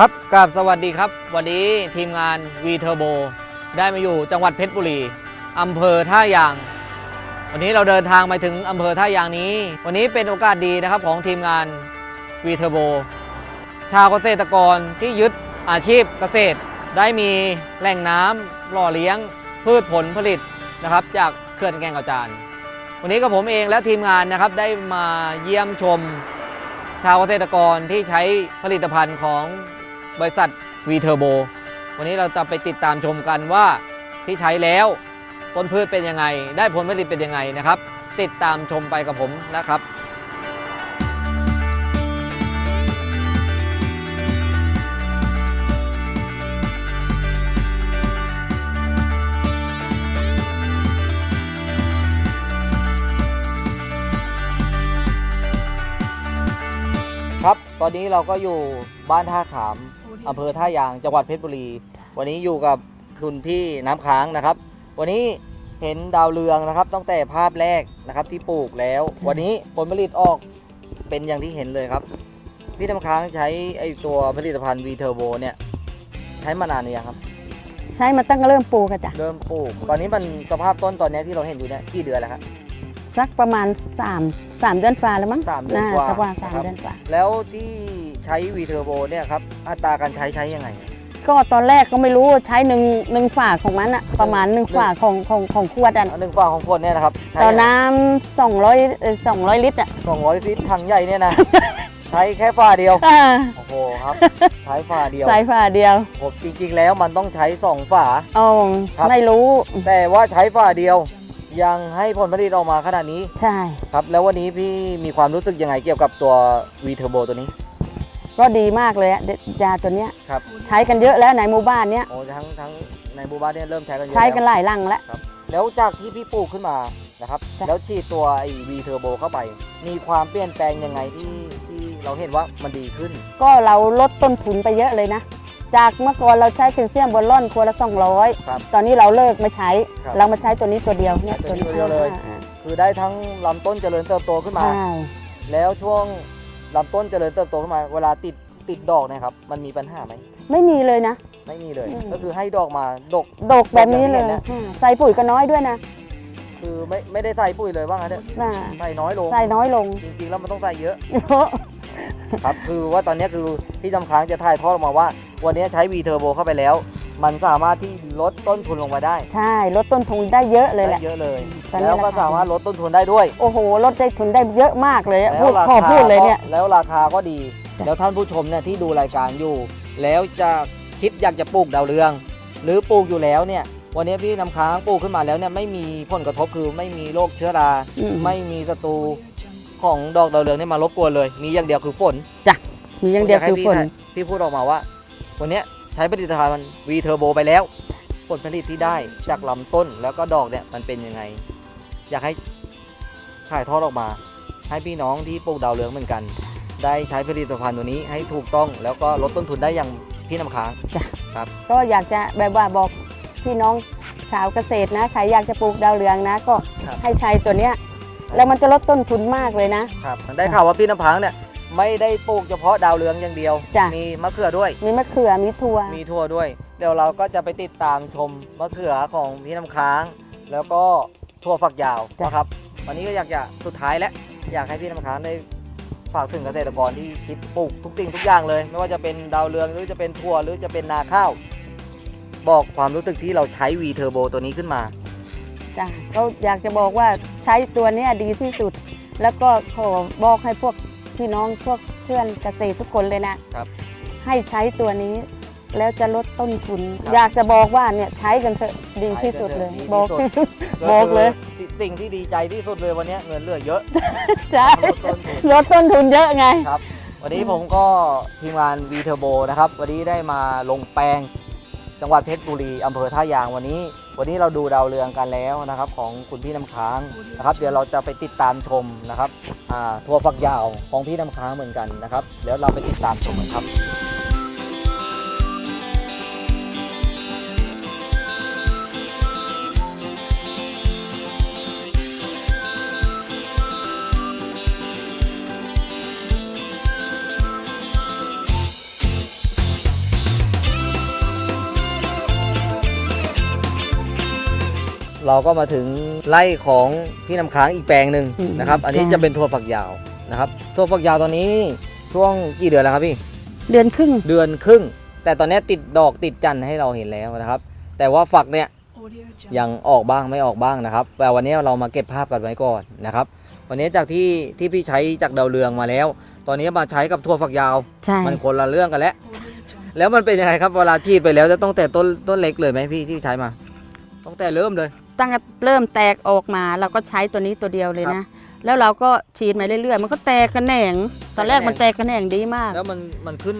ครับกราบสวัสดีครับ วันนี้ทีมงาน V Turbo ได้มาอยู่จังหวัดเพชรบุรีอำเภอท่ายาง วันนี้เราเดินทางมาถึงอำเภอท่ายางนี้ วันนี้เป็นโอกาสดีนะครับของทีมงาน V Turbo ชาวเกษตรกรที่ยึดอาชีพเกษตร ได้มีแหล่งน้ำหล่อเลี้ยงพืชผลผลิตนะครับ จากเขื่อนแกงกระจานวันนี้กับผมเองและทีมงานนะครับได้มาเยี่ยมชม ชาวเกษตรกรที่ใช้ผลิตภัณฑ์ของ บริษัทวีเทอร์โบวันนี้เราจะไปติดตามชมกันว่าที่ใช้แล้ว ต้นพืชเป็นยังไง ได้ผลผลิตเป็นยังไงนะครับ ติดตามชมไปกับผมนะครับครับ ตอนนี้เราก็อยู่บ้านท่าขาม อำเภอท่ายางจังหวัดเพชรบุรี วันนี้อยู่กับคุณพี่น้ำค้างนะครับ วันนี้เห็นดาวเรืองนะครับตั้งแต่ภาพแรกนะครับที่ปลูกแล้ว วันนี้ผลผลิตออกเป็นอย่างที่เห็นเลยครับ พี่น้ำค้างใช้ไอตัวผลิตภัณฑ์ V Turbo เนี่ยใช้มานานหรือยังครับ ใช้มาตั้งแต่เริ่มปลูกอะจ้ะเริ่มปลูก ตอนนี้มันสภาพต้นตอนนี้ที่เราเห็นอยู่เนี่ยกี่เดือนแล้วครับ สักประมาณ3 3เดือนฝ่าแล้วมั้งสามเดือนกว่าประมาณสามนะครับ เดือนกว่า แล้วที่ ใช้ V Turbo เนี่ยครับอัตราการใช้ใช้ยังไง ก็ตอนแรกก็ไม่รู้ใช้หนึ่งหนึ่งฝาของมันอะประมาณหนึ่งฝาของของของขวดอะอันหนึ่งฝาของคนเนี่ยนะครับใช้ต่อน้ำสองร้อยสองร้อยลิตรอะสองร้อยลิตรถังใหญ่เนี่ยนะใช้แค่ฝาเดียวอ่าโอ้โหครับใช้ฝาเดียวใส่ฝาเดียวผมจริงๆแล้วมันต้องใช้สองฝาอ๋อครับไม่รู้ แต่ว่าใช้ฝาเดียวยังให้ผลผลิตออกมาขนาดนี้ ใช่ ครับ แล้ววันนี้พี่มีความรู้สึกยังไงเกี่ยวกับตัว V Turbo ตัวนี้ ก็ดีมากเลยอะยาตัวเนี้ยครับใช้กันเยอะแล้วในหมู่บ้านเนี้ยโอ้ทั้งทั้งในหมู่บ้านเนี่ยเริ่มใช้กันเยอะใช้กันแล้วหลายลังแล้ว แล้วจากที่พี่ปลูกขึ้นมานะครับ จ้ะ แล้วฉีดตัวไอ้ V Turbo เข้าไป มีความเปลี่ยนแปลงยังไงที่ที่เราเห็นว่ามันดีขึ้นก็เราลดต้นทุนไปเยอะเลยนะ จากเมื่อก่อนเราใช้แคลเซียมบนล่อนควรละสองร้อยครับตอนนี้เราเลิกไม่ใช้ ครับเรามาใช้ตัวนี้ตัวเดียวเนี่ยใช้ตัวนี้ตัวเดียวเลย อ่าคือได้ทั้งลำต้นเจริญเติบโตขึ้นมา ใช่แล้วช่วง ลำต้นเจริญเติบโตขึ้นมาเวลาติดติดดอกเนะครับ มันมีปัญหาไหมไม่มีเลยนะ ไม่มีเลย อืม ก็คือให้ดอกมาดก ดกแบบนี้เลยแบบที่เห็นเนี่ย อ่าใส่ปุ๋ยก็น้อยด้วยนะคือไม่ไม่ได้ใส่ปุ๋ยเลยว่างั้นเถอะน่าใส่น้อยลงใส่น้อยลงจริงๆแล้วมันต้องใส่เยอะ เยอะครับ คือว่าตอนนี้คือพี่จำค้างจะถ่ายทอดออกมาว่า วันนี้ใช้ V Turbo เข้าไปแล้ว มันสามารถที่ลดต้นทุนลงมาได้ใช่ลดต้นทุนได้เยอะเลยแหได้ละ เยอะเลย ตอนนี้แล้วก็ราคา สามารถลดต้นทุนได้ด้วยโอ้โหลดได้ทุนได้เยอะมากเลยอะแล้วพูดราขอคาพูดเลยเนี่ย ก็แล้วราคาก็ดี จ้ะ แล้วท่านผู้ชมเนี่ยที่ดูรายการอยู่ แล้วจะคิดอยากจะปลูกดาวเรือง หรือปลูกอยู่แล้วเนี่ย วันนี้พี่น้ำค้างปลูกขึ้นมาแล้วเนี่ยไม่มีผลกระทบคือไม่มีโรคเชื้อรา อืมไม่มีศัตรูของดอกดาวเรืองเนี่ยมารบกวนเลย มีอย่างเดียวคือฝนมีอย่างเดียวผมคือให้ฝนพี่พี่พูดออกมาว่า วันเนี้ย ใช้ผลิตภัณฑ์มันวีเทอร์โบไปแล้ว ผลผลิตที่ได้จากลำต้นแล้วก็ดอกเนี่ยมันเป็นยังไง อยากให้ถ่ายทอดออกมา ให้พี่น้องที่ปลูกดาวเรืองเหมือนกัน ได้ใช้ผลิตภัณฑ์ตัวนี้ให้ถูกต้องแล้วก็ลดต้นทุนได้อย่างพี่น้ำค้างก็อยากจะแบบว่าบอกพี่น้องชาวเกษตรนะใครอยากจะปลูกดาวเรืองนะ ก็ครับให้ใช้ตัวเนี้ยแล้วมันจะลดต้นทุนมากเลยนะครับได้ข่าวว่าพี่น้ำค้างเนี่ย ไม่ได้ปลูกเฉพาะดาวเรืองอย่างเดียว จ้ะ มีมะเขือด้วย มีมะเขือมีถั่ว มีทั่วด้วย เดี๋ยวเราก็จะไปติดตามชมมะเขือของพี่น้ำค้าง แล้วก็ทั่วฝักยาวจ้ะ นะครับ วันนี้ก็อยากจะสุดท้ายแล้วอยากให้พี่น้ำค้างได้ฝากถึงเกษตรกรที่คิดปลูกทุกสิ่งทุกอย่างเลย ไม่ว่าจะเป็นดาวเรืองหรือจะเป็นทั่วหรือจะเป็นนาข้าว บอกความรู้สึกที่เราใช้ V Turbo ตัวนี้ขึ้นมา จ้ะก็อยากจะบอกว่าใช้ตัวเนี้ยดีที่สุด แล้วก็ขอบอกให้พวก พี่น้องพวกเพื่อนเกษตรทุกคนเลยนะครับ ให้ใช้ตัวนี้ แล้วจะลดต้นทุน ครับอยากจะบอกว่าเนี่ยใช้กันเถอะดีที่สุดเลย ใช้กันเถอะดีที่บอกสุดที่สุด บอกเลยคือสิ่งที่ดีใจที่สุดเลยวันนี้เงินเหลือเยอะใช่ลดต้นทุน ลดต้นทุนเยอะไง ครับวันนี้ผมก็ทีมงาน V Turbo นะครับ วันนี้ได้มาลงแปลง จังหวัดเพชรบุรีอำเภอท่ายางวันนี้ วันนี้เราดูดาวเรืองกันแล้วนะครับ ของคุณพี่น้ำค้างนะครับ เดี๋ยวเราจะไปติดตามชมนะครับทัวร์ฝักยาวของพี่น้ำค้างเหมือนกันนะครับเดี๋ยวเราไปติดตามชมกันครับ เราก็มาถึงไร่ของพี่น้ำค้างอีกแปลงหนึ่งอืมนะครับ อันนี้จ้ะ จะเป็นถั่วฝักยาวนะครับถั่วฝักยาวตอนนี้ช่วงกี่เดือนแล้วครับพี่ เดือนครึ่ง เดือนครึ่ง แต่ตอนนี้ติดดอกติดจันทร์ให้เราเห็นแล้วนะครับ แต่ว่าฝักเนี่ยยังออกบ้างไม่ออกบ้างนะครับ แต่วันนี้เรามาเก็บภาพกันไว้ก่อนนะครับ วันนี้จากที่ที่พี่ใช้จากดาวเรืองมาแล้ว ตอนนี้มาใช้กับถั่วฝักยาว ใช่ มันคนละเรื่องกันแล้วแล้วมันเป็นยังไงครับเวลาฉีดไปแล้วจะต้องแต่ต้นต้นเล็กเลยไหมพี่ที่ใช้มา ต้องแต่เริ่มเลย ตั้งแต่เริ่มแตกออกมาเราก็ใช้ตัวนี้ตัวเดียวเลยนะ แล้วเราก็ฉีดมาเรื่อยๆ มันก็แตกกระแหน่ง ตอนแรกมันแตกกระแหน่งดีมาก แล้วมันมันขึ้น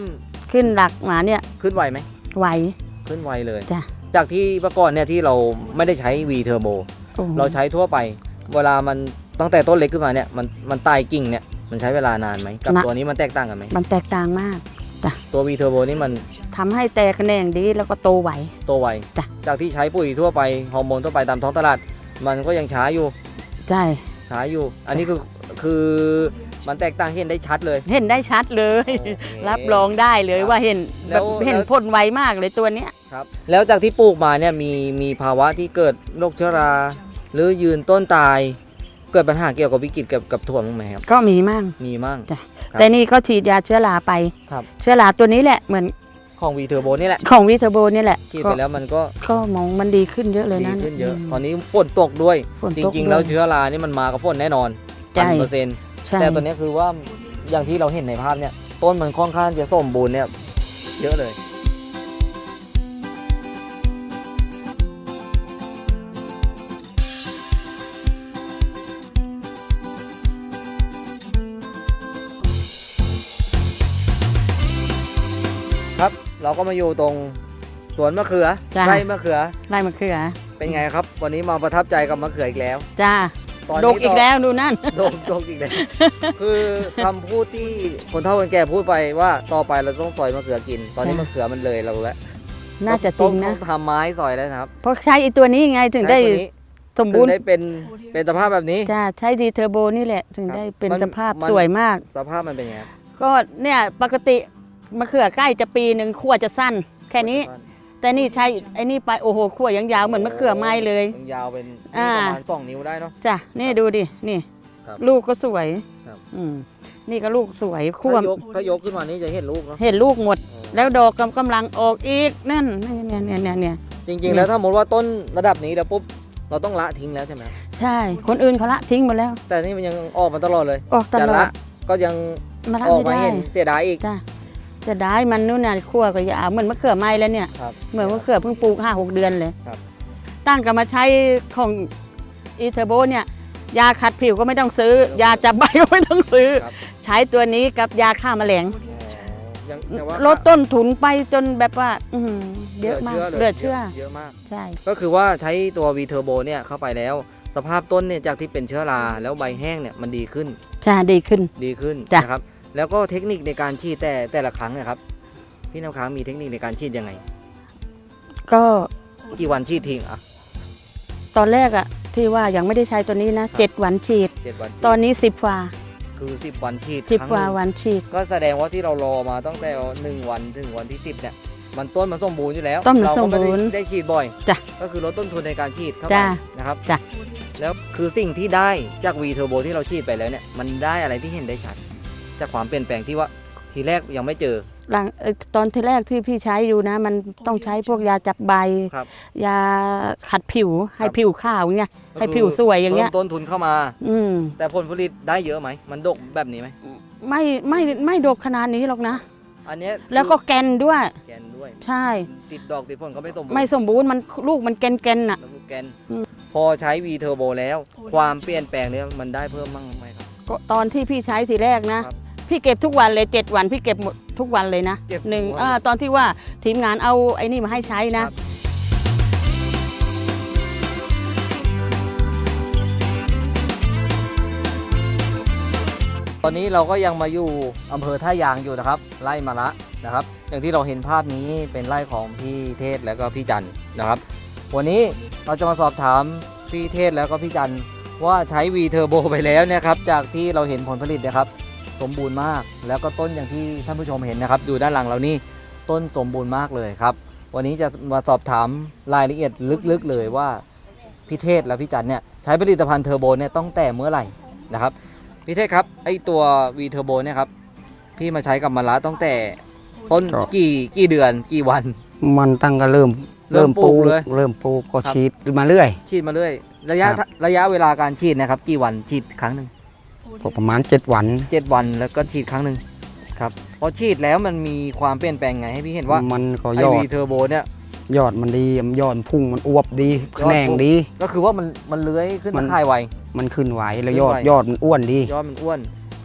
ขึ้นหลักมาเนี่ยขึ้นไวไหมไหวขึ้นไวเลยจ้ะจากที่เมื่อก่อนเนี่ยที่เราไม่ได้ใช้ V Turbo โอ้โหเราใช้ทั่วไป เวลามันตั้งแต่ต้นเล็กขึ้นมาเนี่ยมันมันตายกิ่งเนี่ยมันใช้เวลานานไหมกับตัวนี้มันแตกต่างกันไหมมันแตกต่างมากตัว V Turbo นี่มัน ทำให้แตกกระแหน่งดีแล้วก็โตไหวโตไวจ้ะ จากที่ใช้ปุ๋ยทั่วไปฮอร์โมนทั่วไปตามท้องตลาด มันก็ยังช้าอยู่ใช่ช้าอยู่ อันนี้คือคือมันแตกต่างเห็นได้ชัดเลยเห็นได้ชัดเลยโอเครับรองได้เลยว่าเห็นแล้แบบวเห็นแล้วผลไวมากเลยตัวเนี้ย ครับ แล้วจากที่ปลูกมาเนี่ยมีมีภาวะที่เกิดโรคเชื้อรา หรือยืนต้นตาย เกิดปัญหาเกี่ยวกับวิกฤตกับกับถั่วมั้างไหมครับ ก็มีมั่ง มีมั่งจ้ะครับแต่นี่ก็ฉีดยาเชื้อราไป ครับ เชื้อราตัวนี้แหละเหมือน ของวีเทอร์โบนี่แหละของวิเทอร์โบนี่แหละฉีดก็ไปแล้วมันก็ก็มองมันดีขึ้นเยอะเลยดีนะ ขึ้นเยอะมตอนนี้ฝนตกด้วย ฝนจตกริงๆด้ยแล้วเชื้อรานี่มันมากับฝนแน่นอนใช่ พันเปอร์เซ็นต์ใช่แต่ตัวนี้คือว่าอย่างที่เราเห็นในภาพเนี่ยต้นมันค่อนข้างจะสมบูรณ์เนี่ยเยอะเลย เราก็มาอยู่ตรงสวนมะเขือจ้ะ ไร่มะเขือ ไล่มะเขือเป็นไงครับ วันนี้มาประทับใจกับมะเขืออีกแล้วจ้าตอนดนี้กอีกแล้วดูนั่น โดกโดกอีกแล้ว คือคำพูดที่คนเฒ่าคนแก่พูดไปว่าต่อไปเราต้องซอยมะเขือกิน ตอนนี้จ้ะ มะเขือมันเลยเราแล้วน่าจะจริงนะ ต้องทำไม้ซอยแล้วนะครับเพราะใช้ไอีตัวนี้ไงถึงได้ใช้ตัวนี้สมถึบูงรณ์ได้เป็นเป็นสภาพแบบนี้ จ้าใช้ดีเทอร์โบนี่แหละ ถึงครับได้เป็นมันสภาพมัน สวยมาก สภาพมันเป็นไงครับก็เนี่ยปกติ มะเขือใกล้จะปีหนึ่งขั้วจะสั้น แค่นี้ แต่นี่ใช้ไอ้นี่ไปโอ้โหขั้วยังยาวเหมือนมะเขือไม้เลย มันยาวเป็นอ่า ประมาณสองนิ้วได้เนาะ จ้ะนี่ดูดินี่ ครับลูกก็สวยครับ อืมนี่ก็ลูกสวยขั้วถ้ายกถ้ายกขึ้นมานี้จะเห็นลูกเนาะเห็นลูกหมด แล้วดอกกำกำลังออกอีกนั่นเนี่ยเนี่ยเนี่ยเนี่ย จริง ๆ แล้วถ้าสมมติว่าต้นระดับนี้แล้วปุ๊บเราต้องละทิ้งแล้วใช่ไหมครับใช่ คนอื่นเขาละทิ้งหมดแล้ว แต่นี่มันยังออกมาตลอดเลยออกตจะลอละดก็ยังมาละออกไม่มาได้เห็นเสียดายอีกจ้ะ จะได้มันนู่นน่ะขั้วก็ยาวเหมือนมะเขือไม้แล้วเนี่ยครับเหมือนมะเขือเพิ่งปลูกห้าหกเดือนเลยครับ ตั้งกันมาใช้ของอีเทอร์โบเนี่ยยาขัดผิวก็ไม่ต้องซื้อ ยาจับใบก็ไม่ต้องซื้อ ครับ ใช้ตัวนี้กับยาฆ่าแมลงอ๋อยังแต่ว่าลดต้นทุนไปจนแบบว่าอื้อหือเยอะมากลเหลือเชื่อเยอะมาก ใช่ ก็คือว่าใช้ตัว V Turbo เนี่ยเข้าไปแล้ว สภาพต้นเนี่ยจากที่เป็นเชื้อราแล้วใบแห้งเนี่ยมันดีขึ้น ใช่ดีขึ้น ดีขึ้นจ้ะนะครับ แล้วก็เทคนิคในการฉีดแต่แต่ละครั้งเนะครับ พี่น้ำค้างมีเทคนิคในการฉีดยังไง ก็กี่วันฉีดทิ้งอะตอนแรกอะที่ว่ายังไม่ได้ใช้ตัวนี้นะเจ็ดวันฉีด เจ็ดวันฉีดตอนนี้สิบวาคือสิบวันฉีดสิบครั้งวาหนึ่งวันฉีด ก็แสดงว่าที่เรารอมาตั้งแต่หนึ่งวันถึงวันที่สิบเนี่ยมันต้นมันสมบูรณ์อยู่แล้วต้นมันเราก็ไม่ได้สมบูรณ์ได้ฉีดบ่อยจ้ะก็คือลดต้นทุนในการฉีดเข้าไปจ้ะนะครับจ้ะ แล้วคือสิ่งที่ได้จาก V Turbo ที่เราฉีดไปแล้วเนี่ยมันได้อะไรที่เห็นได้ชัด จากความเปลี่ยนแปลงที่ว่าทีแรกยังไม่เจอ หลังเอ่อตอนที่แรกที่พี่ใช้อยู่นะ มันต้องใช้พวกยาจับใบ ครับ ยาขัดผิวให้ครับผิวขาวอย่างเงี้ยก็ให้คือผิวสวยอย่างเงี้ย พิ่มต้นทุนเข้ามา อืม แต่ผลผลิตได้เยอะไหม มันดกแบบนี้ไหม ไม่ไม่ไม่ดกขนาดนี้หรอกนะ อันเนี้ยแล้วก็แกนด้วย แกนด้วย ใช่ ติดดอกติดผลก็ไม่สมบูรณ์ไม่สมบูรณ์มันลูกมันแกนแกนๆน่ะ แล้วก็แกน อืม พอใช้ V Turbo แล้ว ความเปลี่ยนแปลงเนี่ยมันได้เพิ่มมั่งไหมครับ ก็ตอนที่พี่ใช้ทีแรกนะ ครับ พี่เก็บทุกวันเลยเจ็ดวันพี่เก็บหมดทุกวันเลยนะเก็บหนึ่งทุกวัน เออตอนที่ว่าทีมงานเอาไอ้นี่มาให้ใช้นะครับตอนนี้เราก็ยังมาอยู่อำเภอท่ายางอยู่นะครับ ไล่มาละนะครับ อย่างที่เราเห็นภาพนี้เป็นไร่ของพี่เทศแล้วก็พี่จันทร์นะครับ วันนี้เราจะมาสอบถามพี่เทศแล้วก็พี่จันทร์ว่าใช้ V Turbo ไปแล้วเนะครับ จากที่เราเห็นผลผลิตนะครับ สมบูรณ์มาก แล้วก็ต้นอย่างที่ท่านผู้ชมเห็นนะครับ ดูด้านหลังเรานี่ต้นสมบูรณ์มากเลยครับ วันนี้จะมาสอบถามรายละเอียดลึกๆเลยว่าพี่เทศและพี่จันเนี่ยใช้ผลิตภัณฑ์เทอร์โบเนี่ยต้องแต่เมื่อไหร่นะครับพี่เทศครับไอตัววีเทอร์โบเนี่ยครับพี่มาใช้กับมันละตั้งแต่ต้นก็กี่กี่เดือนกี่วัน มันตั้งก็เริ่มเริ่มปลูกเลยเริ่มปลูกก็ครับ ฉีดมาเรื่อย ฉีดมาเรื่อย ระยะครับ ระยะเวลาการฉีดนะครับ กี่วันฉีดครั้งหนึ่ง ก็ประมาณ 7 วัน เจ็ดวันแล้วก็ฉีดครั้งหนึ่งครับพอฉีดแล้วมันมีความเปลี่ยนแปลงไงให้พี่เห็นว่ามันก็ไอยอวีดเทอร์โบเนี่ย ยอดมันดียอดมันพุ่งมันอวบดียแขอดนงพุ่งดี ก็คือว่ามันมันเลื้อยขึ้นมัตานข่ายไว มันขึ้นไหวแล้วขึ้นยอดไหว ยอดมันอ้วนดียอดมันอ้วน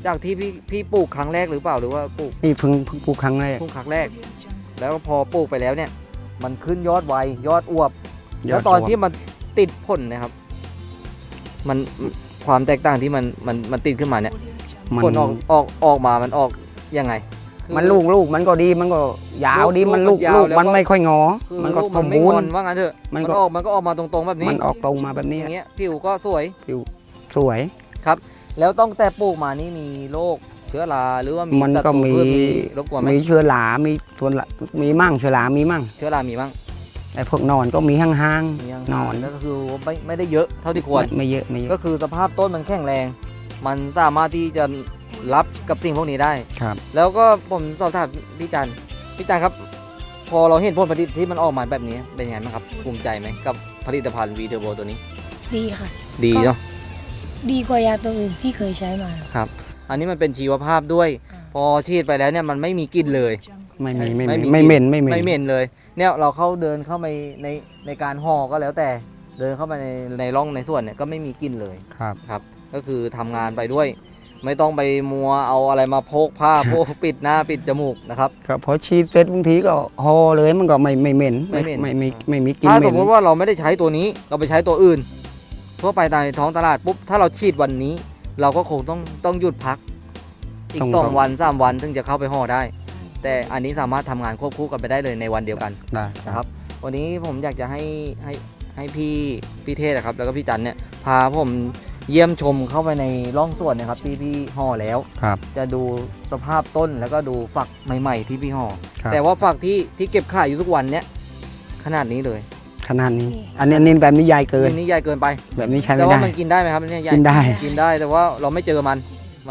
จากที่พี่พี่ปลูกครั้งแรกหรือเปล่าหรือว่าปลูกนี่เพิ่งเพิ่งปลูกครั้งแรกปลูกครั้งแรก แล้วพอปลูกไปแล้วเนี่ย มันขึ้นยอดไวยอดอวบ ยแล้อวดตอนวบที่มันติดผลเนะครับ มัน ความแตกต่างที่มันมันมันติดขึ้นมาเนี่ยมันผลออกออกออกมามันออกยังไงคือมันลูกลูกมันก็ดีมันก็ยาวดีลูกมันลูกมันยาวลูกแล้วมันก็ไม่ค่อยงอคือมันก็ลูกสมันมไม่บูงรอนณ์ว่างั้นเถอะมัมันนก็ออกมันก็ออกมาตรงๆแบบนี้มันออกตรงมาแบบนี้อย่างเงี้ยผิวก็สวยสวยแล้วต้องแต่ปลูกมานี่มีโรคเชื้อราหรือว่ามีมันศัตก็รูมีพืชมีรบกวนไหมมีเชื้อรามีส่วนละมีมั่งเชื้อรามีมั่งเชื้อรามีบ้าง ไอ้พวกหนอนก็มีห้างมียังนอนแล้วก็คือไม่ไม่ได้เยอะเท่าที่ๆควรไม่ไม่เยอะไม่เยก็อะคือสภาพต้นมันแข็งแรง มันสามารถที่จะรับกับสิ่งพวกนี้ได้ครับ แล้วก็ผมสอบถามพี่จันทร์พี่จันทร์ครับ พอเราเห็นผลผลิตที่มันออกมาแบบนี้เป็นยังไงบ้างครับภูมิใจไหมกับผลิตภัณฑ์วีเทอร์โบตัวนี้ ดีค่ะ ดีเนาะดีกว่ายาตัวอื่นที่เคยใช้มาครับ อันนี้มันเป็นชีวภาพด้วยอ่าพอฉีดไปแล้วเนี่ยมันไม่มีกลิ่นเลย ไม่มีไม่ไม่มีมีไม่เหม็นไม่เหม็นไม่เหม็นเลย เนี่ยเราเข้าเดินเข้าไปในในการห่อก็แล้วแต่เดินเข้าไปในในร่องในส่วนเนี่ยก็ไม่มีกลิ่นเลยครับครับ ก็คือทำงานไปด้วย ไม่ต้องไปมัวเอาอะไรมาโพกผ้าโพกปิดหน้าปิดจมูกนะครับครับพอฉีดเสร็จบางทีก็ห่อเลยมันก็ไม่ไม่เหม็นไม่เหม็นไม่ไม่ไม่มีกลินถ้าเหสม็มนมติว่าเราไม่ได้ใช้ตัวนี้เราไปใช้ตัวอื่นทั่วไปตามท้องตลาดปุ๊บถ้าเราฉีดวันนี้ เราก็คงต้องต้องหยุดพัก อีกสองวันสามวันถึงจะเข้าไปห่อได้ แต่อันนี้สามารถทำงานควบคู่กันไปได้เลยในวันเดียวกัน ได้นะครับวันนี้ผมอยากจะให้ให้ให้พี่พี่เทศนะครับ แล้วก็พี่จันเนี่ยพาผมเยี่ยมชมเข้าไปในร่องสวนนะครับที่พี่ห่อแล้ว ครับ จะดูสภาพต้นแล้วก็ดูฝักใหม่ ๆ ที่พี่ห่อครับ แต่ว่าฝักที่ที่เก็บขายอยู่ทุกวันเนี้ยขนาดนี้เลยขนาดนี้ อันนี้อันนี้แบบนี้ใหญ่เกิน อันนี้ใหญ่เกินไป แบบนี้ใช้แต่ไม่ว่าได้ มันกินได้ไหมครับเนี่ยใหญ่กินได้ กินได้แต่ว่าเราไม่เจอมัน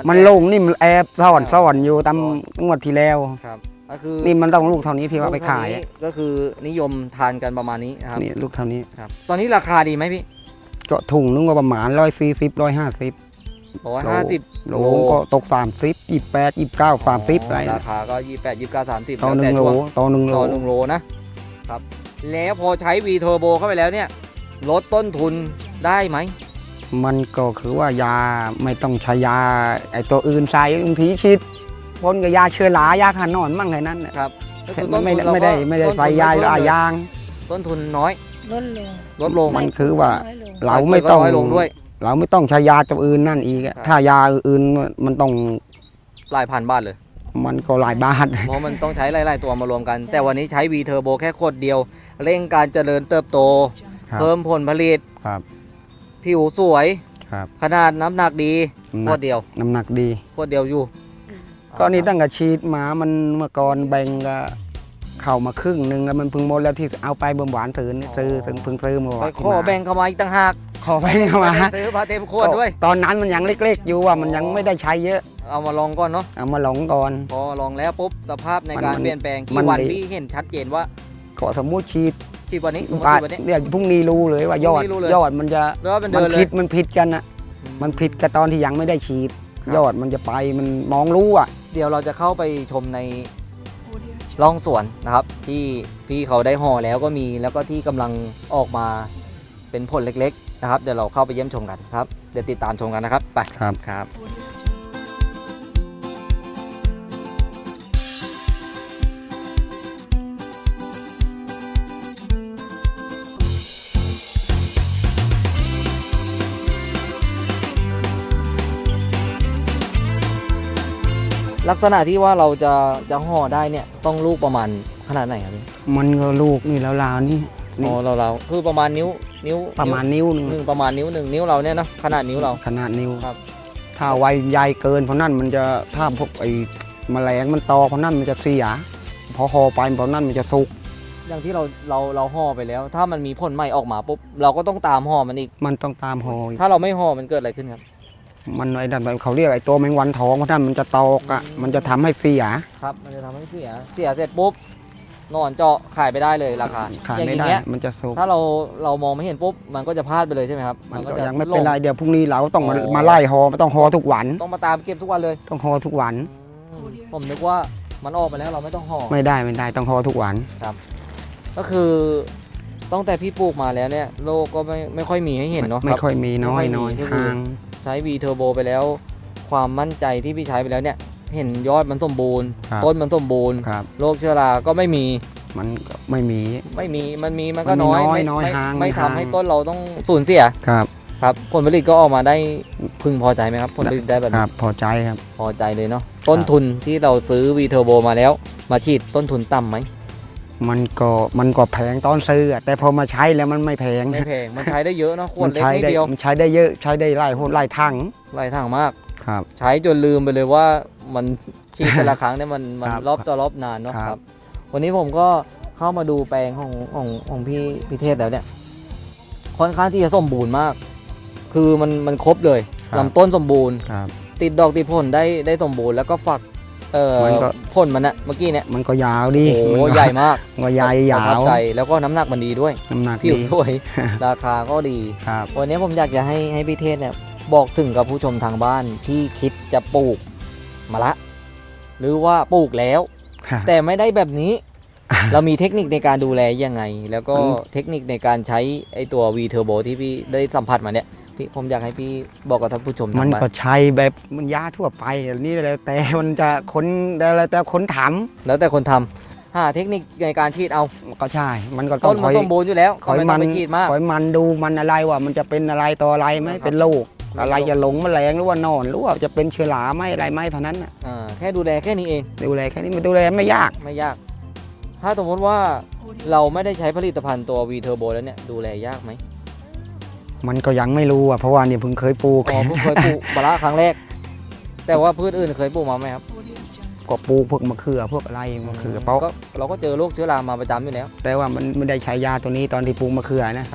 มันโล่งนี่มันแอบซ่อนซ่อนอยู่ตามงวดที่แล้วครับก็คือนี่มันต้องลูกเท่านี้ที่ว่าไปขายลูกอะเท่นี้ก็คือนิยมทานกันประมาณนี้นะครับนี่ลูกเท่านี้ครับตอนนี้ราคาดีไหมพี่ก็ถุงนึงก็ประมาณร้อยสี่สิบร้อยห้าสิบร้อยห้าสิบโลก็ตกสามสิบยี่แปดยี่เก้าสามสิบอะไรราคาก็ยี่แปดยี่เก้าสามสิบต่อแล้วหนึ่แต่งโลช่วงต่อหนึ่งโลต่อหนึ่งโลนะครับแล้วพอใช้ V Turbo เข้าไปแล้วเนี่ยลดต้นทุนได้ไหม มันก็คือว่ายาไม่ต้องใช้ยาไอตัวอื่นใช้บางทีฉีดพ่นกับยาเชื้อรายาขานอนมั่งแค่นั้นน่ะครับก็คือต้นไม่ทุนเราไม่ได้ก็ไม่ได้ต้นทุนใส่ยาไม่เพิ่มอาเลยยาง ต้นทุนน้อยลดลงลดลงมันคือว่า น้อยลงเราไม่ต้อง น้อยลงด้วย เราไม่ต้องใช้ยาตัวอื่นนั่นอีกอะครับ ถ้ายาอื่นมันต้องหลายพันบาทเลยมันก็หลายบาท เพราะมันต้องใช้หลายๆตัวมารวมกัน แต่วันนี้ใช้ V Turbo แค่ขวดเดียว เร่งการเจริญเติบโต ครับ เพิ่มผลผลิต ครับ ผิวสวย ครับ ขนาดน้ำหนักดีน้ำหขนัวกดเดียวน้ำหนักดี ขวดเดียวอยู่ก็นี่ตั้งแต่ฉีดหมามันเมื่อก่อนแบ่งก็เข้ามาครึ่งหนึ่งแล้วมันเพิ่งหมดแล้วที่เอาไปบำหวานซื้อนี่ซื้อถึงเพิ่งซื้อมาไปขอแบ่งเข้ามาอีกต่างหากขอแบ่งเข้ามาไม่ได้ซื้อมาเต็มขวดด้วย ตอนนั้นมันยังเล็ก ๆ อยู่ว่ามันยังไม่ได้ใช้เยอะเอามาลองก่อนเนาะ เอามาหลงก่อน พอลองแล้วปุ๊บสภาพในมันการมันเปลี่ยนแปลงมักี่นวันดี พี่เห็นชัดเจนว่าก็สมมุติฉีด ฉีดวันนี้สมมติว่าฉีดวันนี้เดี๋ยวพรุ่งนี้รู้เลยว่ายอดพรุ่งนี้รู้เลยยอดมันจะแล้วมันมัเดินเลผิยดมันผิดกันอะมันผิดกับตอนที่ยังไม่ได้ฉีด ครับ ยอดมันจะไปมันมองรู้อะเดี๋ยวเราจะเข้าไปชมในร่องสวนนะครับ ที่พี่เขาได้ห่อแล้วก็มีแล้วก็ที่กำลังออกมาเป็นผลเล็ก ๆ นะครับ เดี๋ยวเราเข้าไปเยี่ยมชมกันครับ เดี๋ยวติดตามชมกันนะครับไปครับ ครับ ลักษณะที่ว่าเราจะจะห่อได้เนี่ยต้องลูกประมาณขนาดไหนครับพี่มันก็ลูกนี่แล้วลาวๆนี่นี่อ๋อเราเราคือประมาณนิ้วนิ้วประมาณนิ้วหนึงหนึ่งประมาณนิ้วหนึ่งนิ้วเราเนี่ยเนอะขนาดนิ้วเราขนาดนิ้วครับ ถ้าไวใหญ่เกินเพราะนั่นมันจะถ้าพวกไอ้แมลงมันตอเพราะนั่นมันจะเสียพอหอไปเพราะนั่นมันจะสุกอย่างที่เราเราเราห่อไปแล้ว ถ้ามันมีผลใหม่ออกมาปุ๊บเราก็ต้องตามห่อมันอีก มันต้องตามหออีกถ้าเราไม่ห่อมันเกิดอะไรขึ้นครับ มันไอ้นั่นเขาเรียกไอ้ตัวแมงวันทองเพราะถ้ามันจะตอกอะมันจะทำให้เสีย ครับ มันจะทำให้เสีย เสียเสร็จปุ๊บนอนเจาะขายไปได้เลยราคาขายอย่างไม่ได้เงี้ยมันจะสุกถ้าเราเรามองไม่เห็นปุ๊บมันก็จะพลาดไปเลยใช่ไหมครับมันก็จะยังไม่เป็นไรหลเดี๋ยวพรุ่งนี้เราต้องมาอ๋อมาไล่หอไม่ต้องหอทุกวัน ต้องมาตามเก็บทุกวันเลย ต้องหอทุกวันอืมผมนึกว่ามันออกไปแล้วเราไม่ต้องห่อ ไม่ได้ไม่ได้ต้องหอทุกวัน ก็คือตั้งแต่พี่ปลูกมาแล้วเนี่ยโลกก็ไม่ไม่ค่อยมีให้เห็นเนาะไม่ครับ ค่อยมีน้อยไม่ค่น้ออยยมีก็คือ ห่าง ใช้วีเทอร์โบไปแล้ว ความมั่นใจที่พี่ใช้ไปแล้วเนี่ย เห็นยอดมันสมบูรณ์ ครับต้นมันสมบูรณ์ครับ โรคเชื้อราก็ไม่มีมันก็ไม่มี ไม่มีมันมีมันก็มันมีน้อยน้อยไม่น้อยไม่ห่างไม่ห่าง ทำให้ต้นเราต้องสูญเสียครับ ครับ ผลผลิตก็ออกมาได้พึงพอใจไหมครับ ผลผลิตได้แบบคนี้รับ พอใจครับ พอใจเลยเนาะต้นทุนที่เราซื้อวีเทอร์โบมาแล้ว มาฉีดต้นทุนต่ำไหม มันก็มันก็แพงตอนซื้ออะแต่พอมาใช้แล้วมันไม่แพง ไม่แพงมันใช้ได้เยอะเนาะขวมัดเล็กใช้นิดได้เดียวมันใช้ได้เยอะใช้ได้หลายหนหลายถังหลายทางมาก ครับ ใช้จนลืมไปเลยว่ามันฉีดแต่ละครั้งเนี่ยมันมันครับรอบต่อรอบนานเนาะครับครับวันนี้ผมก็เข้ามาดูแปลงของของของพี่พิเทศแล้วเนี่ยค่อนข้างที่จะสมบูรณ์มาก คือมันมันครบเลยลำต้นสมบูรณ์ ครับ ติดดอกติดผลได้ได้สมบูรณ์แล้วก็ฝัก เอ่อมันก็ผลมันอะเมื่อกี้เนี่ยมันก็ยาวดีโอ้โหมันก็ใหญ่มากมันก็ใหญ่ยาประทับวใจแล้วก็น้ำหนักมันดีด้วยน้ำหนักผิวดีสวย ราคาก็ดี ครับ วันนี้ผมอยากจะให้ให้พี่เทศเนี่ยบอกถึงกับผู้ชมทางบ้านที่คิดจะปลูกมะละ หรือว่าปลูกแล้ว แต่ไม่ได้แบบนี้ เรามีเทคนิคในการดูแลยังไง แล้วก็มันเทคนิคในการใช้ไอตัว V Turbo ที่พี่ได้สัมผัสมาเนี่ย พี่ผมอยากให้พี่บอกกับท่านผู้ชมมัทานงบ้าก็นใช้แบบมันยาทั่วไปอันนี้แล้วแต่มันจะค้นแล้วแต่ค้นถามแล้วแต่คนทำหาเทคนิคในการฉีดเอาก็ใช่ มันก็ต้ต้อนงมันคอย สมบูรณ์อยู่แล้วคก็อยไม่ต้มัองไปฉีดมาก คอยมันดูมันอะไรว่ามันจะเป็นอะไรต่ออะไรไหมนะครับเป็นโรคไม่อะไรต้องจะหลงแมลงหรือว่านอนหรือว่าจะเป็นเชื้อราไหมอะไรไหมเท่านั้นน่ะอ่าแค่ดูแลแค่นี้เองดูแลแค่นี้มันดูแลไม่ยาก ไม่ยาก ถ้าสมมติว่าเราไม่ได้ใช้ผลิตภัณฑ์ตัว V Turbo แล้วเนี่ยดูแลยากไหม มันก็ยังไม่รู้อะเพราะว่านี่เพิ่งเคยปลูกอ๋อเพิ่งเคยปลูกมะระครั้งแรก แต่ว่าพืชอื่นเคยปลูกมาไหมครับก็ปลูกพวกมะเขือพวกอะไรมะเขือเปาะก็เราก็เจอโรคเชื้อรามาประจำอยู่แล้ว แต่ว่ามันไม่ได้ใช้ยาตัวนี้ตอนที่ปลูกมะเขือนะ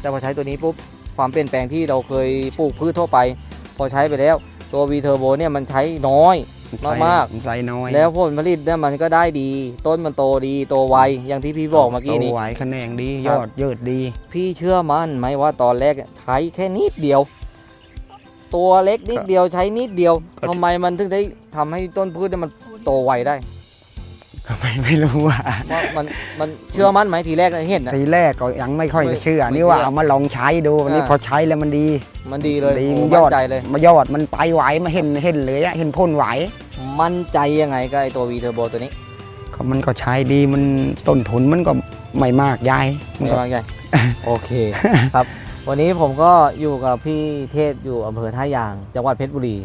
แต่พอใช้ตัวนี้ปุ๊บความเปลี่ยนแปลงที่เราเคยปลูกพืชทั่วไป พอใช้ไปแล้ว ตัว V Turbo เนี่ยมันใช้น้อย มากๆใส่น้อย แล้วผลผลิตเนี่ยมันก็ได้ดี ต้นมันโตดีโตไวอย่างที่พี่บอกเมื่อกี้นี้โตไหวคะแนนดีคยรับอดเยิดดี พี่เชื่อมั่นไหมว่าตอนแรกใช้แค่นิดเดียว ตัวเล็กนิดเดียวใช้นิดเดียวก็ทำไมมันถึงได้ทำให้ต้นพืชเนี่ยมันโตไวได้ ก็ไม่ไม่รู้ว่าว่ามันมันเชื่อมั่นไหมทีแรกเห็นนะ ทีแรกก็ยังไม่ค่อยไม่เชื่อ ไม่นี่ว่าเชื่อเอามาลองใช้ดูวันนี้อ่า พอใช้แล้วมันดี มันดีเลยดีโอ้ยอมั่ดนใจเลย มายอดมันไปไหวมาเห็นเห็นเลยอะเห็นพ่นไหวมั่นใจยังไงกับไอตัว V Turbo ตัวนี้ก็มันก็ใช้ดีมันต้นทุนมันก็ไม่มากยายมันไม่ก็ วางใจ โอเคครับ วันนี้ผมก็อยู่กับพี่เทศอยู่อำเภอท่ายาง จังหวัดเพชรบุรี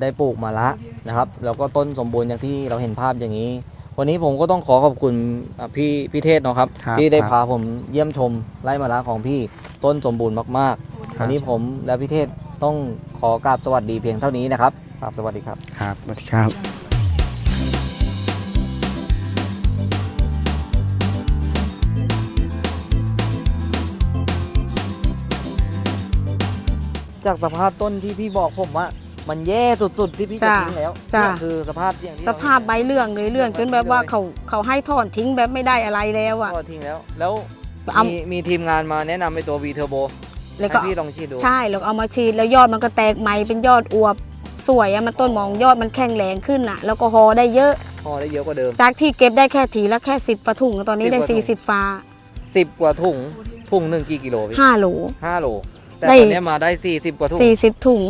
ได้ปลูกมะละนะครับ แล้วก็ต้นสมบูรณ์อย่างที่เราเห็นภาพอย่างนี้ วันนี้ผมก็ต้องขอขอบคุณอะพี่พี่เทศเนาะครับ ครับที่ได้ครับ พาผมเยี่ยมชมไร่มะละของพี่ต้นสมบูรณ์มากๆ วันนี้ผมและพี่เทศต้องขอกราบสวัสดีเพียงเท่านี้นะครับกราบสวัสดีครับ ครับสวัสดีครับจากสภาพต้นที่พี่บอกผมว่า มันแย่สุดๆที่พี่จะจ้ะทิ้งแล้วจ้ะ เนี่ยคือสภาพอย่างที่สภาพใบเหลืองเลยเหลืองจนแบบว่าเขาเขาให้ถอนทิ้งแบบไม่ได้อะไรแล้วอะ ก็ทิ้งแล้ว แล้วเอา มีมีทีมงานมาแนะนำไปตัว V Turbo แล้วให้ก็พี่ลองฉีดดู ใช่แล้วก็เอามาฉีดแล้วยอดมันก็แตกใหม่เป็นยอดอวบสวยอะมันต้นมองยอดมันแข็งแรงขึ้นอะ แล้วก็ฮอได้เยอะ พอได้เยอะกว่าเดิม จากที่เก็บได้แค่ทีละแค่สิบปะถุงตอนนี้ได้10กว่าถุงสี่สิบฟา10 กว่าถุงถุงหนึ่งกี่กิโลพี่ห้าโหล ห้าโล แต่ได้ ตอนเนี้ยมาได้ 40 กว่าถุงสี่สิบถุง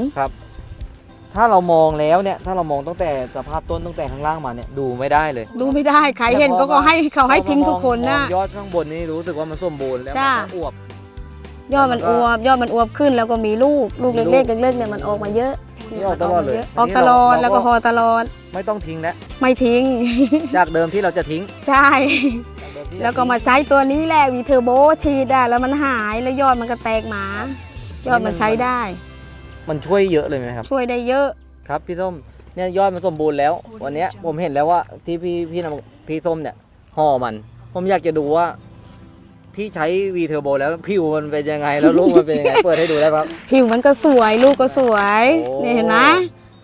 ถ้าเรามองแล้วเนี่ยถ้าเรามองตั้งแต่สภาพต้นตั้งแต่ข้างล่างมาเนี่ยดูไม่ได้เลยดูไม่ได้ใครเห็นก็ก็ให้เขาให้ทิ้งทุกคนมนะองยอดข้างบนนี่รู้สึกว่ามันสมบูรณ์แล้วมันจ้ะ ก็อวบ ยอดมันอวบยอดมันอวบขึ้นแล้วก็มีลูกลูกมีลูกเล็กๆเล็กๆเนี่ยมันออกมาเยอะนี่ออกตลอดเลยออกตลอดอันนี้เรา แล้วก็ฮอตลอดไม่ต้องทิ้งแล้ว ไม่ทิ้ง จากเดิมที่เราจะทิ้งใช่ จากเดิมที่จะแล้วก็มาใช้ตัวนี้แหละวีเทอร์โบฉีดอะแล้วมันหายแล้วยอดมันก็แตกหมายอดมันใช้ได้ มันช่วยเยอะเลยไหมครับช่วยได้เยอะครับพี่ส้มเนี่ยยอดมันสมบูรณ์แล้ว วันเนี้ยผมเห็นแล้วว่าที่พี่พี่นำพี่ส้มเนี่ยห่อมัน ผมอยากจะดูว่า ที่ใช้วีเทอร์โบแล้วผิวมันเป็นยังไงแล้วลูกมันเป็นยังไง เปิดให้ดูได้ครับ ผิวมันก็สวยลูกก็สวยโอ้นี่เห็นไหม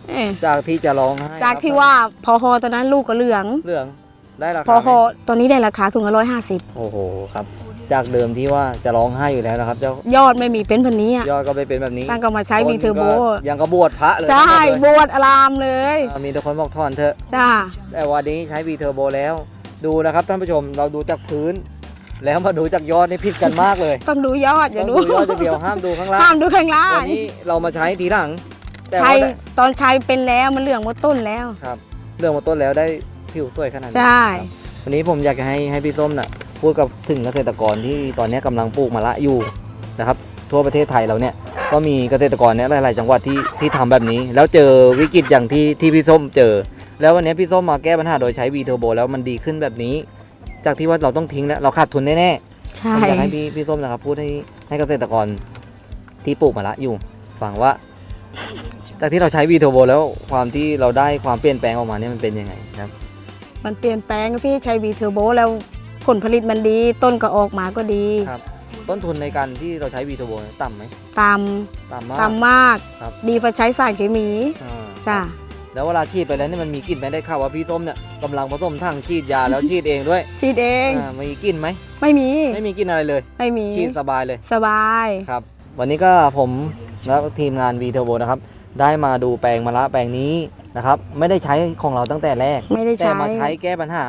เอ้ยจากที่จะร้องไห้จากที่ครับว่าพอฮอตอนนั้นลูกก็เหลือง เหลืองได้ราพอคาไหฮมอตอนนี้ได้ราคาถุงละร้อยห้าสิบโอ้โหครับ จากเดิมที่ว่าจะร้องไห้อยู่แล้วนะครับเจ้า ยอดไม่มีเป็นพันนี้อะยอดก็ไปเป็นแบบนี้ตั้งก็มาใช้วีเทอร์โบคนก็ยังกระบวชพระเลยใช่ทั้งหบมดเลยวชอารามเลยอ่ามีแต่คนบอกถอนเถอะจ้าแต่วันนี้ใช้วีเทอร์โบแล้ว ดูนะครับท่านผู้ชมเราดูจากพื้น แล้วมาดูจากยอดนี่ผิดกันมากเลย ต้องดูยอดอย่าต้องดูดูยอดอย่างเดียวห้ามดูข้างล่างห้ามดูข้างล่างวันนี้เรามาใช้ทีหลังแต่ใช้ว่าได้ตอนใช้เป็นแล้วมันเหลืองหมดต้นแล้วครับเรื่องมาต้นแล้วได้ผิวสวยขนาดนี้ใช่ครับวันนี้ผมอยากจะให้ให้พี่ส้มน่ะ พูดกับถึงเกษตรกรที่ตอนนี้กำลังปลูกมะละอยู่นะครับ ทั่วประเทศไทยเราเนี่ยก็มีเกษตรกรเนี่ยหลาย ๆ จังหวัดที่ที่ทำแบบนี้ แล้วเจอวิกฤตอย่างที่ที่พี่ส้มเจอ แล้ววันนี้พี่ส้มมาแก้ปัญหาโดยใช้วีเทอร์โบแล้วมันดีขึ้นแบบนี้ จากที่ว่าเราต้องทิ้งแล้วเราขาดทุนแน่ๆใช่ผมอยากให้พี่พี่ส้มนะครับ พูดให้ให้เกษตรกรที่ปลูกมะละอยู่ฟังว่า จากที่เราใช้วีโทโบแล้วความที่เราได้ความเปลี่ยนแปลงออกมาเนี่ยมันเป็นยังไงครับ มันเปลี่ยนแปลงพี่ใช้วีเทอร์โบแล้ว ผลผลิตมันดี ต้นก็ออกมาก็ดีครับต้นทุนในการที่เราใช้วีโทโบต่ำไหมตามต่ำมากตามมาก ครับดีกว่าใช้สารเคมีอ่าจ้าแล้วเวลาฉีดไปแล้วเนี่ยมันมีกลิ่นไหมได้ข่าวว่าพี่ส้มเนี่ยกำลังผสมถังฉีดยาแล้วฉีดเองด้วยฉีดเองอ่ามีกลิ่นไหมไม่มีไม่มีกลิ่นอะไรเลย ไม่มีฉีดสบายเลย สบายครับวันนี้ก็ผมและทีมงาน v t u r b o นะครับ ได้มาดูแปลงมะละแปลงนี้นะครับ ไม่ได้ใช้ของเราตั้งแต่แรก ไม่ได้แต่ใช้มาใช้แก้ปัญหา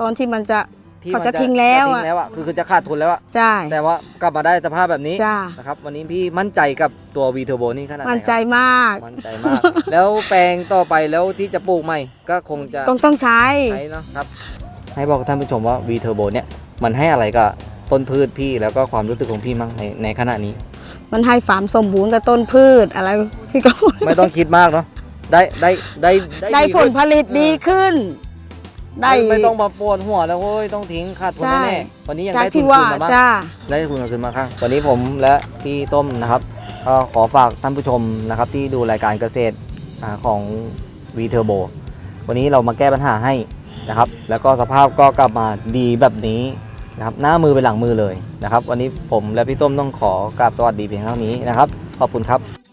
ตอนที่มันจะ ที่เขามันจะทิ้งแล้วจะอะทิ้งแล้วอะคือคือจะขาดทุนแล้วอะใช่แต่ว่ากลับมาได้สภาพแบบนี้จ้านะครับวันนี้พี่มั่นใจกับตัว v t u r b o นี่ขนาดไหนมั่นใจครับมาก มั่นใจมาก แล้วแปลงต่อไปแล้วที่จะปลูกใหม่ก็คงจะต้องต้องใช้ ใช้เนาะครับ ให้บอกท่านผู้ชมว่า v t u r b o เนี่ยมันให้อะไรกับต้นพืชพี่แล้วก็ความรู้สึกของพี่มั่งในในขณะนี้ มันให้ฝามสมบูรณ์กับต้นพืชอะไรพี่ก็ไม่ต้องคิดมากเนาะได้ได้ได้ได้ผลขึ้นผลิตดีขึ้น ได้ไม่ไม่ต้องมาปวดหัวแล้วโอ้ยต้องทิ้งขาดทุนใช่ แน่ๆวันนี้ยังจากได้ทุที่นว่าคืนมาบ้างจ้า ได้ทุนคืนมาข้างวันนี้ผมและพี่ต้มนะครับก็ขอฝากท่านผู้ชมนะครับที่ดูรายการเกษตรอ่าของวีเทอร์โบวันนี้เรามาแก้ปัญหาให้นะครับ แล้วก็สภาพก็กลับมาดีแบบนี้นะครับหน้ามือเป็นหลังมือเลยนะครับ วันนี้ผมและพี่ต้มต้องขอกราบสวัสดีเพียงเท่านี้นะครับ ขอบคุณครับ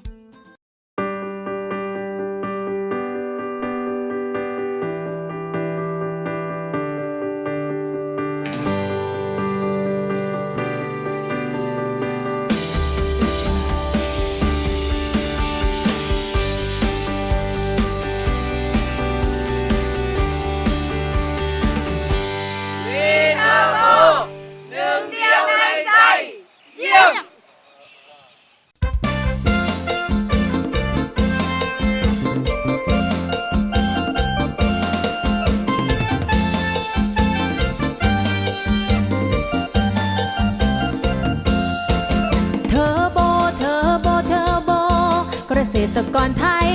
ก่อนไทย